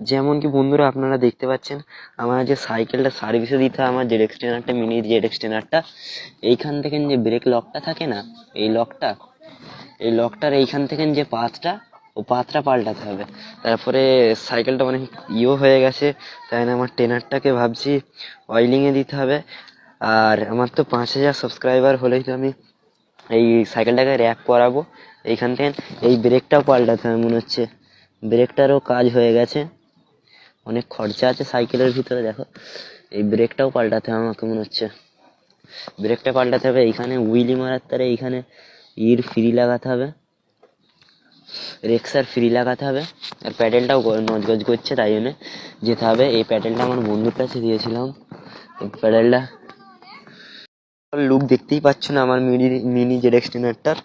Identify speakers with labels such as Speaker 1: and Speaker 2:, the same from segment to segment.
Speaker 1: যেমন কি বন্ধুরা আপনারা দেখতে পাচ্ছেন, আমার যে সাইকেলটা সার্ভিসে দিতে হয়, আমার জেড এক্সটেনারটা মিনি জেড এক্সটেনারটা এইখান থেকে যে ব্রেক লকটা থাকে না, এই লকটা এই লকটার এইখান থেকে যে পাতটা, ও পাতটা পাল্টাতে হবে। তারপরে সাইকেলটা অনেক ইয়েও হয়ে গেছে, তাই না আমার টেনারটাকে ভাবছি অয়েলিংয়ে দিতে হবে। আর আমার তো পাঁচ হাজার সাবস্ক্রাইবার হলেই তো আমি এই সাইকেলটাকে র্যাপ করাবো। এইখান থেকে এই ব্রেকটাও পাল্টাতে হবে, মনে হচ্ছে। ব্রেকটারও কাজ হয়ে গেছে। অনেক খরচা আছে সাইকেলের ভিতরে, দেখো। এই ব্রেকটাও পাল্টাতে হবে আমাকে মনে হচ্ছে। ব্রেকটা পাল্টাতে হবে, এইখানে উইলি মারার তারে এইখানে ইর ফ্রি লাগাতে হবে। রেক্সার ফ্রি লাগাতে হবে। আর প্যাডেলটাও নজগজ করছে, তাই জন্যে যেতে হবে। এই প্যাডেলটা আমার বন্ধুর কাছে দিয়েছিলাম। প্যাডেলটা লুক দেখতেই পাচ্ছ না আমার মিনি মিনি জেড এক্সটেনারটার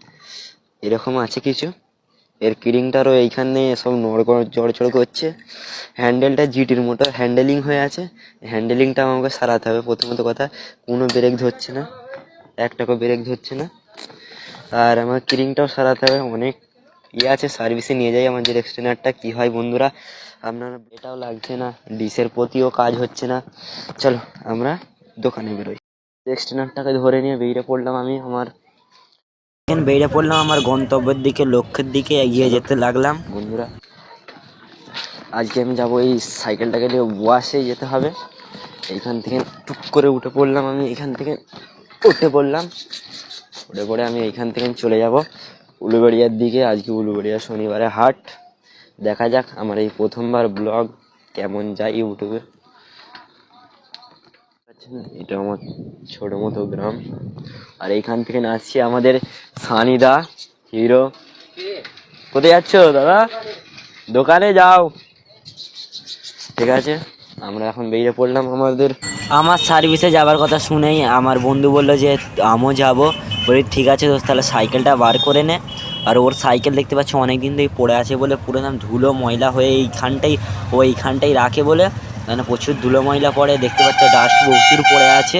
Speaker 1: এরকম আছে কিছু। এর কিরিংটারও এইখানে সব নড় চড় করছে। হ্যান্ডেলটা জিটির মতো, হ্যান্ডেলিং হয়ে আছে। হ্যান্ডেলিংটা আমাকে সারাতে হবে, প্রথমত কথা, কোনো ব্রেক ধরছে না একটাকে ব্রেক ধরছে না। আর আমার কিরিংটাও সারাতে হবে, অনেক ইয়ে আছে, সার্ভিসে নিয়ে যাই আমার যে এক্সটেনারটা, কি হয় বন্ধুরা, আপনারা এটাও লাগছে না, ডিসের প্রতিও কাজ হচ্ছে না। চলো, আমরা দোকানে বেরোই। এক্সটেনারটাকে ধরে নিয়ে বেরিয়ে পড়লাম আমি, আমার এখন বেরিয়ে পড়লাম আমার গন্তব্যের দিকে, লক্ষ্যের দিকে, এগিয়ে যেতে লাগলাম। বন্ধুরা, আজকে আমি যাব এই সাইকেলটাকে নিয়ে ওয়াশে যেতে হবে। এইখান থেকে টুক করে উঠে পড়লাম আমি, এখান থেকে উঠে পড়লাম। উঠে পড়ে আমি এইখান থেকে চলে যাব উলুবেড়িয়ার দিকে। আজকে উলুবেড়িয়া শনিবারে হাট। দেখা যাক আমার এই প্রথমবার ব্লগ কেমন যায় ইউটিউবে। এটা আমার ছোট মতো গ্রাম। আর এইখান থেকে নাচছি আমাদের সানিদা, হিরো। কোথায় যাচ্ছ, দাদা? দোকানে যাও। ঠিক আছে, আমরা এখন বেরিয়ে পড়লাম আমাদের। আমার সার্ভিসে যাবার কথা শুনেই আমার বন্ধু বলল যে, আমিও যাব। বলি, ঠিক আছে দোস্ত, তাহলে সাইকেলটা বার করে নে। আর ওর সাইকেল দেখতে পাচ্ছ অনেক দিন থেকে পড়ে আছে বলে, পুরো নাম ধুলো ময়লা হয়ে এইখানটাই, ও এইখানটাই রাখে বলে। মানে প্রচুর ধুলো ময়লা পড়ে দেখতে পাচ্ছ ডাস্ট প্রচুর পড়ে আছে।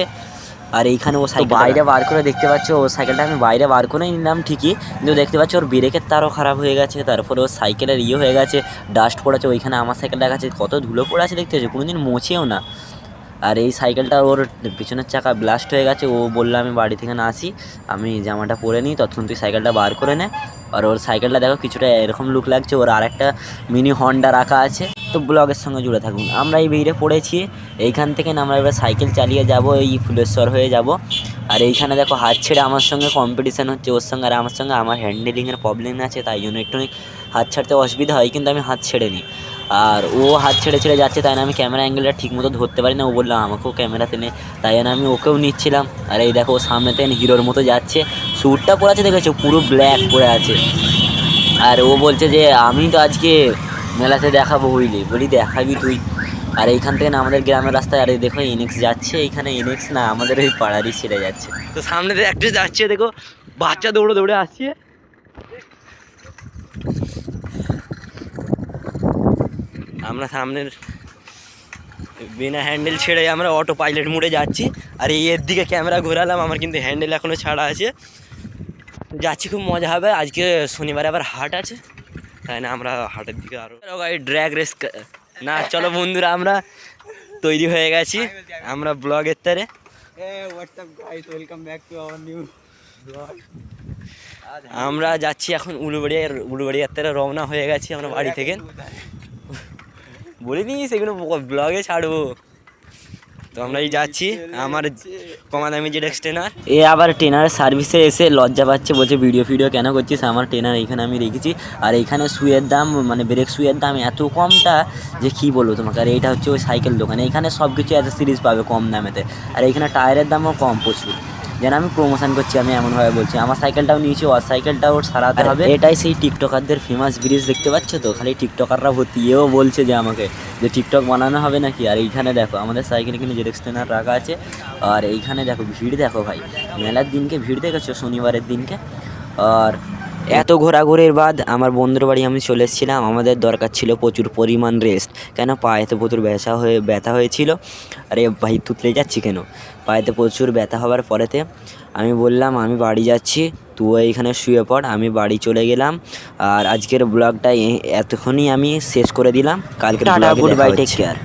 Speaker 1: আর এইখানে ও সাইকেল বাইরে বার করে দেখতে পাচ্ছ ও সাইকেলটা আমি বাইরে বার করে নিলাম ঠিকই কিন্তু দেখতে পাচ্ছ ওর ব্রেকের তারও খারাপ হয়ে গেছে তারপরে ওর সাইকেলের ইয়ে হয়ে গেছে ডাস্ট পড়েছে ওইখানে আমার সাইকেলটা কাছে কত ধুলো পড়ে আছে দেখতে পাচ্ছ কোনোদিন মোছেও না। আর এই সাইকেলটা ওর পিছনের চাকা ব্লাস্ট হয়ে গেছে ও বলল আমি বাড়ি থেকে না আসি আমি জামাটা পরে নিই ততক্ষণ তুই সাইকেলটা বার করে নে। আর ওর সাইকেলটা দেখো কিছুটা এরকম লুক লাগছে ওর আর একটা মিনি হন্ডা রাখা আছে। তো ব্লগের সঙ্গে জুড়ে থাকুন। আমরা এই বেরিয়ে পড়েছি এইখান থেকে আমরা এবার সাইকেল চালিয়ে যাব, এই ফুলেশ্বর হয়ে যাব। আর এইখানে দেখো হাত ছেড়ে আমার সঙ্গে কম্পিটিশান হচ্ছে, ওর সঙ্গে আর আমার সঙ্গে আমার হ্যান্ডেলিংয়ের প্রবলেম আছে, তাই জন্য একটু হাত ছাড়তে অসুবিধা হয়, কিন্তু আমি হাত ছেড়ে নিই আর ও হাত ছেড়ে ছেড়ে যাচ্ছে, তাই না আমি ক্যামেরা অ্যাঙ্গেলটা ঠিক মতো ধরতে পারি না, ও বলল আমাকেও ক্যামেরাতে নে, তাই জন্য আমি ওকেও নিচ্ছিলাম। আর এই দেখো সামনে থেকে হিরোর মতো যাচ্ছে স্যুটটা পরে আছে, দেখেছ? পুরো ব্ল্যাক পরে আছে। আর ও বলছে যে, আমি তো আজকে মেলাতে দেখাবো বুঝলি। বলি দেখাবি তুই। আর এইখান থেকে না আমাদের গ্রামের রাস্তায়, আরে দেখো এনএক্স যাচ্ছে, এইখানে এনএক্স না আমাদের ওই পাড়ারই ছেড়ে যাচ্ছে। তো সামনে একটা যাচ্ছে, দেখো, বাচ্চা দৌড়ে দৌড়ে আসছে। আমরা সামনের বিনা হ্যান্ডেল ছেড়ে আমরা অটো পাইলট মোড়ে যাচ্ছি। আর এই এর দিকে ক্যামেরা ঘোরালাম, আমার কিন্তু হ্যান্ডেল এখনও ছাড়া আছে। যাচ্ছি, খুব মজা হবে। আজকে শনিবারে আবার হাট আছে। তাই না আমরা হাটের দিকে গাড়ি ড্র্যাগ রেস না চলো বন্ধুরা আমরা তৈরি হয়ে গেছি। আমরা ব্লগের তারে. আমরা যাচ্ছি এখন উলুবাড়িয়ার উলুবাড়িয়ার তারে রওনা হয়ে গেছি আমরা বাড়ি থেকে। বলিনি সেগুলো ব্লগে ছাড়বো। তো আমরা এই যাচ্ছি, আমার কমা দামি যে ট্রেনার এ আবার ট্রেনার সার্ভিসে এসে লজ্জা পাচ্ছে, বলছে, ভিডিও ফিডিও কেন করছিস? আমার ট্রেনার এইখানে আমি রেখেছি। আর এইখানে সুইয়ের দাম মানে ব্রেক সুইয়ের দাম এত কমটা যে কী বলব তোমাকে? আর এইটা হচ্ছে ওই সাইকেল দোকান। এখানে সব কিছু এত সিরিজ পাবে কম দামেতে। আর এইখানে টায়ারের দামও কম প্রচুর। যেন আমি প্রমোশন করছি আমি এমনভাবে বলছি। আমার সাইকেলটাও নিয়েছি ওর সাইকেলটাও সারাতে হবে। এটাই সেই টিকটকারদের ফেমাস ব্রিজ দেখতে পাচ্ছ তো? খালি টিকটকাররা ভর্তি এও বলছে যে আমাকে যে টিকটক বানানো হবে নাকি? আর এইখানে দেখো আমাদের সাইকেল কিন্তু জেরক্স ট্রেনার রাখা আছে। আর এইখানে দেখো ভিড় দেখো ভাই। মেলার দিনকে ভিড় দেখেছ? শনিবারের দিনকে? আর এত ঘোরাঘুরির বাদ আমার বন্ধুর বাড়ি আমি চলে এসেছিলাম। আমাদের দরকার ছিল প্রচুর পরিমাণ রেস্ট কেন? পায়েতে প্রচুর ব্যথা হয়ে ব্যথা হয়েছিল। আরে ভাই তুতলে যাচ্ছি কেন? পায়েতে প্রচুর ব্যথা হওয়ার পরেতে আমি বললাম আমি বাড়ি যাচ্ছি তুই এখানে শুয়ে পড় আমি বাড়ি চলে গেলাম। আর আজকের ব্লগটা এতক্ষণই আমি শেষ করে দিলাম।
Speaker 2: কালকে
Speaker 1: দেখা
Speaker 2: take
Speaker 1: হচ্ছে।
Speaker 2: care.